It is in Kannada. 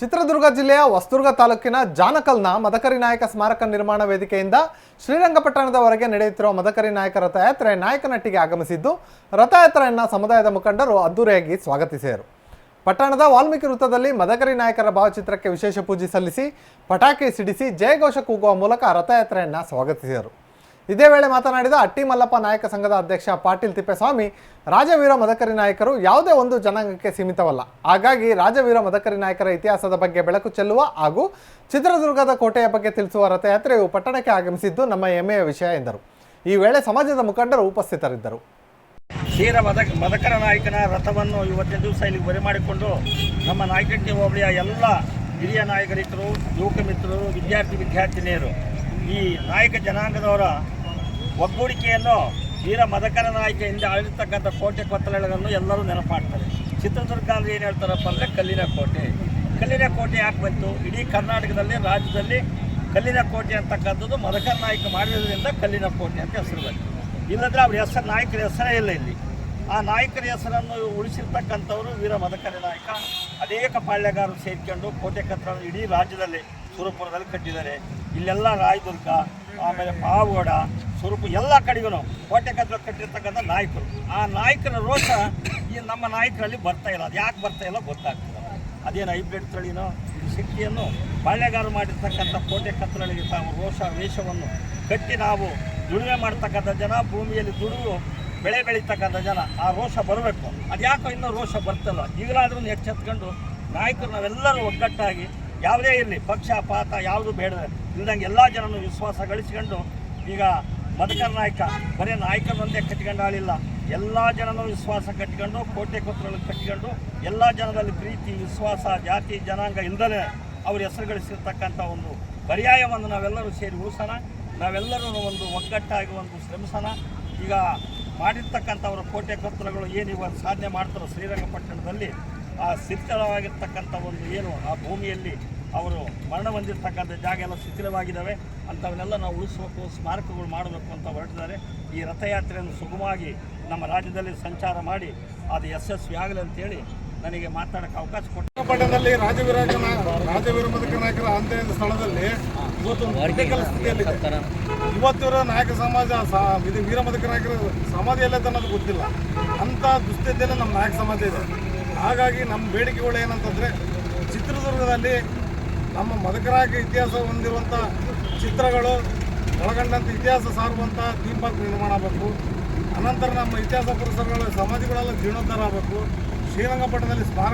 ಚಿತ್ರದುರ್ಗ ಜಿಲ್ಲೆಯ ಹೊಸದುರ್ಗ ತಾಲೂಕಿನ ಜಾನಕಲ್ನ ಮದಕರಿ ನಾಯಕ ಸ್ಮಾರಕ ನಿರ್ಮಾಣ ವೇದಿಕೆಯಿಂದ ಶ್ರೀರಂಗಪಟ್ಟಣದವರೆಗೆ ನಡೆಯುತ್ತಿರುವ ಮದಕರಿ ನಾಯಕ ರಥಯಾತ್ರೆ ನಾಯಕನಟ್ಟಿಗೆ ಆಗಮಿಸಿದ್ದು, ರಥಯಾತ್ರೆಯನ್ನು ಸಮುದಾಯದ ಮುಖಂಡರು ಅದ್ದೂರಿಯಾಗಿ ಸ್ವಾಗತಿಸಿದರು. ಪಟ್ಟಣದ ವಾಲ್ಮೀಕಿ ವೃತ್ತದಲ್ಲಿ ಮದಕರಿ ನಾಯಕರ ಭಾವಚಿತ್ರಕ್ಕೆ ವಿಶೇಷ ಪೂಜೆ ಸಲ್ಲಿಸಿ, ಪಟಾಕಿ ಸಿಡಿಸಿ, ಜಯಘೋಷ ಕೂಗುವ ಮೂಲಕ ರಥಯಾತ್ರೆಯನ್ನು ಸ್ವಾಗತಿಸಿದರು. ಇದೇ ವೇಳೆ ಮಾತನಾಡಿದ ಅಟ್ಟಿ ಮಲ್ಲಪ್ಪ ನಾಯಕ ಸಂಘದ ಅಧ್ಯಕ್ಷ ಪಾಟೀಲ್ ತಿಪ್ಪೇಸ್ವಾಮಿ, ರಾಜವೀರ ಮದಕರಿ ನಾಯಕರು ಯಾವುದೇ ಒಂದು ಜನಾಂಗಕ್ಕೆ ಸೀಮಿತವಲ್ಲ. ಹಾಗಾಗಿ ರಾಜವೀರ ಮದಕರಿ ನಾಯಕರ ಇತಿಹಾಸದ ಬಗ್ಗೆ ಬೆಳಕು ಚೆಲ್ಲುವ ಹಾಗೂ ಚಿತ್ರದುರ್ಗದ ಕೋಟೆಯ ಬಗ್ಗೆ ತಿಳಿಸುವ ರಥಯಾತ್ರೆಯು ಪಟ್ಟಣಕ್ಕೆ ಆಗಮಿಸಿದ್ದು ನಮ್ಮ ಹೆಮ್ಮೆಯ ವಿಷಯ ಎಂದರು. ಈ ವೇಳೆ ಸಮಾಜದ ಮುಖಂಡರು ಉಪಸ್ಥಿತರಿದ್ದರು. ಶೀರ ಮದಕ, ಮದಕರ ನಾಯಕನ ರಥವನ್ನು ಇವತ್ತಿನ ದಿವಸ ಇಲ್ಲಿ ಬರೆ ಮಾಡಿಕೊಂಡು ನಮ್ಮ ನಾಯಕಟ್ಟಿ ಹೋಬಳಿಯ ಎಲ್ಲ ಹಿರಿಯ ನಾಯಕರಿದ್ದರು, ಯುವಕ ಮಿತ್ರರು, ವಿದ್ಯಾರ್ಥಿ, ವಿದ್ಯಾರ್ಥಿನಿಯರು, ಈ ನಾಯಕ ಜನಾಂಗದವರ ಒಗ್ಗೂಡಿಕೆಯನ್ನು ವೀರ ಮದಕರ ನಾಯಕ ಹಿಂದೆ ಆಳಿರ್ತಕ್ಕಂಥ ಕೋಟೆ ಕೊತ್ತಲಗಳನ್ನು ಎಲ್ಲರೂ ನೆನಪಾಡ್ತಾರೆ ಚಿತ್ರದುರ್ಗ ಅಂದರೆ ಏನು ಹೇಳ್ತಾರಪ್ಪ ಅಂದರೆ ಕಲ್ಲಿನ ಕೋಟೆ. ಕಲ್ಲಿನ ಕೋಟೆ ಯಾಕೆ ಬಂತು? ಇಡೀ ಕರ್ನಾಟಕದಲ್ಲಿ, ರಾಜ್ಯದಲ್ಲಿ ಕಲ್ಲಿನ ಕೋಟೆ ಅಂತಕ್ಕಂಥದ್ದು ಮದಕರ ನಾಯಕ ಮಾಡಿರೋದ್ರಿಂದ ಕಲ್ಲಿನ ಕೋಟೆ ಅಂತ ಹೆಸರು ಬಂತು. ಇಲ್ಲದ್ರೆ ಅವ್ರ ಹೆಸರು, ನಾಯಕರ ಹೆಸರೇ ಇಲ್ಲ ಇಲ್ಲಿ. ಆ ನಾಯಕರ ಹೆಸರನ್ನು ಉಳಿಸಿರ್ತಕ್ಕಂಥವರು ವೀರ ಮದಕರ ನಾಯಕ. ಅನೇಕ ಪಾಳ್ಯಗಾರರು ಸೇರಿಕೊಂಡು ಕೋಟೆ ಕತ್ರ ಇಡೀ ರಾಜ್ಯದಲ್ಲಿ, ಸುರಪುರದಲ್ಲಿ ಕಟ್ಟಿದ್ದಾರೆ. ಇಲ್ಲೆಲ್ಲ ರಾಯದುರ್ಗ, ಆಮೇಲೆ ಪಾವಗಡ ಸುರಪು ಎಲ್ಲ ಕಡೆಗೂ ಕೋಟೆ ಕದ್ರ ಕಟ್ಟಿರ್ತಕ್ಕಂಥ ನಾಯಕರು. ಆ ನಾಯಕನ ರೋಷ ಈ ನಮ್ಮ ನಾಯಕರಲ್ಲಿ ಬರ್ತಾ ಇಲ್ಲ. ಅದು ಯಾಕೆ ಬರ್ತಾ ಇಲ್ಲ ಗೊತ್ತಾಗ್ತಿಲ್ಲ. ಅದೇನು ಹೈಬ್ರಿಡ್ ತಳಿನೋ ಶಕ್ತಿಯನ್ನು ಬಾಳ್ಯಗಾರ ಮಾಡಿರ್ತಕ್ಕಂಥ ಕೋಟೆ ಕತ್ತಲಿಗೆ ತಾವು ರೋಷ, ವೇಷವನ್ನು ಕಟ್ಟಿ ನಾವು ದುಡಿಮೆ ಮಾಡ್ತಕ್ಕಂಥ ಜನ, ಭೂಮಿಯಲ್ಲಿ ದುಡಿದು ಬೆಳೆ ಬೆಳೀತಕ್ಕಂಥ ಜನ, ಆ ರೋಷ ಬರಬೇಕು. ಅದು ಯಾಕೋ ಇನ್ನೂ ರೋಷ ಬರ್ತಲ್ಲ. ಈಗಲಾದ್ರೂ ಎಚ್ಚೆತ್ಕೊಂಡು ನಾಯಕರು ನಾವೆಲ್ಲರೂ ಒಗ್ಗಟ್ಟಾಗಿ ಯಾವುದೇ ಇರಲಿ, ಪಕ್ಷ, ಪಾತ, ಯಾವುದು ಬೇಡ. ಇಲ್ದಂಗೆ ಎಲ್ಲ ಜನನೂ ವಿಶ್ವಾಸ ಗಳಿಸ್ಕೊಂಡು ಈಗ ಮದಕರ ನಾಯಕ, ಬರೀ ನಾಯಕನೊಂದೇ ಕಟ್ಕೊಂಡು ಆಳಿಲ್ಲ. ಎಲ್ಲ ಜನನೂ ವಿಶ್ವಾಸ ಕಟ್ಕೊಂಡು ಕೋಟೆ ಕೊತ್ತಗಳು ಕಟ್ಕೊಂಡು ಎಲ್ಲ ಜನದಲ್ಲಿ ಪ್ರೀತಿ, ವಿಶ್ವಾಸ, ಜಾತಿ, ಜನಾಂಗ ಇಲ್ಲದೇ ಅವ್ರ ಹೆಸರು ಗಳಿಸಿರ್ತಕ್ಕಂಥ ಒಂದು ಪರ್ಯಾಯವನ್ನು ನಾವೆಲ್ಲರೂ ಸೇರಿ ಉಳಿಸೋಣ. ನಾವೆಲ್ಲರೂ ಒಂದು ಒಗ್ಗಟ್ಟಾಗಿ ಒಂದು ಶ್ರಮಿಸೋಣ. ಈಗ ಮಾಡಿರ್ತಕ್ಕಂಥವ್ರ ಕೋಟೆ ಕೊತ್ತಲಗಳು ಏನು ಇವಾಗ ಸಾಧನೆ ಮಾಡ್ತಾರೋ ಶ್ರೀರಂಗಪಟ್ಟಣದಲ್ಲಿ ಆ ಸಿದ್ಧವಾಗಿರ್ತಕ್ಕಂಥ ಒಂದು ಏನು ಆ ಭೂಮಿಯಲ್ಲಿ ಅವರು ಮರಣ ಹೊಂದಿರ್ತಕ್ಕಂಥ ಜಾಗ ಎಲ್ಲ ಶಿಥಿಲವಾಗಿದ್ದಾವೆ. ಅಂಥವನ್ನೆಲ್ಲ ನಾವು ಉಳಿಸ್ಬೇಕು, ಸ್ಮಾರಕಗಳು ಮಾಡಬೇಕು ಅಂತ ಹೊರಟಿದ್ದಾರೆ. ಈ ರಥಯಾತ್ರೆಯನ್ನು ಸುಗಮವಾಗಿ ನಮ್ಮ ರಾಜ್ಯದಲ್ಲಿ ಸಂಚಾರ ಮಾಡಿ ಅದು ಯಶಸ್ವಿ ಆಗಲಿ ಅಂತೇಳಿ ನನಗೆ ಮಾತಾಡೋಕ್ಕೆ ಅವಕಾಶ ಕೊಟ್ಟು ಪಟ್ಟಣದಲ್ಲಿ ರಾಜವೀರ ರಾಜವೀರ ಮದಕ ಸ್ಥಳದಲ್ಲಿ ಇವತ್ತು ಒಂದು ಕ್ರಿಟಿಕಲ್ ಸ್ಥಿತಿಯಲ್ಲಿದೆ ಇವತ್ತಿರೋ ನಾಯಕ ಸಮಾಜ ಇದು ವೀರ ಮದಕ ನಾಯಕರ ಸಮಾಧಿ ಅನ್ನೋದು ಗೊತ್ತಿಲ್ಲ. ಅಂಥ ದುಸ್ಥಿತಿಯಲ್ಲಿ ನಮ್ಮ ನಾಯಕ ಸಮಾಜ ಇದೆ. ಹಾಗಾಗಿ ನಮ್ಮ ಬೇಡಿಕೆಗಳು ಏನಂತಂದರೆ ಚಿತ್ರದುರ್ಗದಲ್ಲಿ ನಮ್ಮ ಮದಕರಾಗಿ ಇತಿಹಾಸ ಹೊಂದಿರುವಂಥ ಚಿತ್ರಗಳು ಒಳಗೊಂಡಂಥ ಇತಿಹಾಸ ಸಾರುವಂಥ ಥೀಮ್ ಪಾರ್ಕ್ ನಿರ್ಮಾಣ ಆಗಬೇಕು. ಅನಂತರ ನಮ್ಮ ಇತಿಹಾಸ ಪುರುಷರುಗಳ ಸಮಾಧಿಗಳೆಲ್ಲ ಜೀರ್ಣೋದ್ಧಾರ ಆಗಬೇಕು. ಶ್ರೀರಂಗಪಟ್ಟಣದಲ್ಲಿ ಸ್ಮಾರಕ